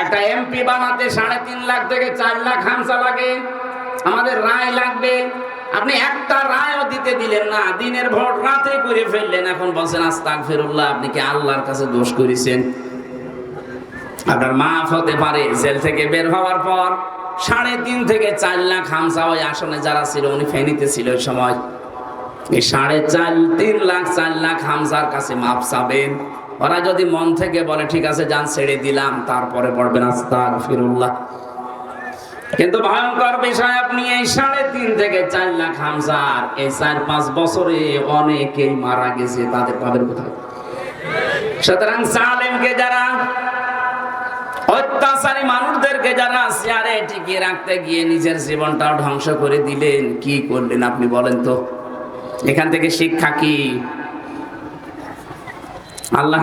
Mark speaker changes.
Speaker 1: একটা এমপি বানাতে সাড়ে তিন লাখ থেকে চার লাখ হামসা লাগে, আমাদের রায় লাগবে। আপনি একটা রায়ও দিতে দিলেন না, দিনের ভোট রাতে করে ফেললেন, এখন বলছেন আস্তাক ফেরুল্লাহ আপনি কি আল্লাহর কাছে দোষ করেছেন? আপনার মাফ হতে পারে, জেল থেকে বের হওয়ার পর সাড়ে তিন থেকে চার লাখ হামসা ওই আসনে যারা ছিল, উনি ফেনিতে ছিল ওই সময়। এই সাড়ে চার, তিন লাখ, চার লাখ হামজার কাছে মাপ চাবেন। ওরা যদি মন থেকে বলে, ঠিক আছে, যান, ছেড়ে দিলাম, তারপরে পড়বেন আস্তাক ফিরুল্লাহ কিন্তু ভয়ঙ্কর বিষয়, আপনি এই সাড়ে তিন থেকে চার লাখ হামজার এই চার পাঁচ বছরে অনেকেই মারা গেছে, তাদের পাবেন কোথায় সুতরাং সালেমকে যারা, অত্যাচারী মানুষদেরকে যারা চেয়ারে টিকিয়ে রাখতে গিয়ে নিজের জীবনটাও ধ্বংস করে দিলেন, কি করলেন আপনি বলেন তো? এখান থেকে শিক্ষা কি? আল্লাহ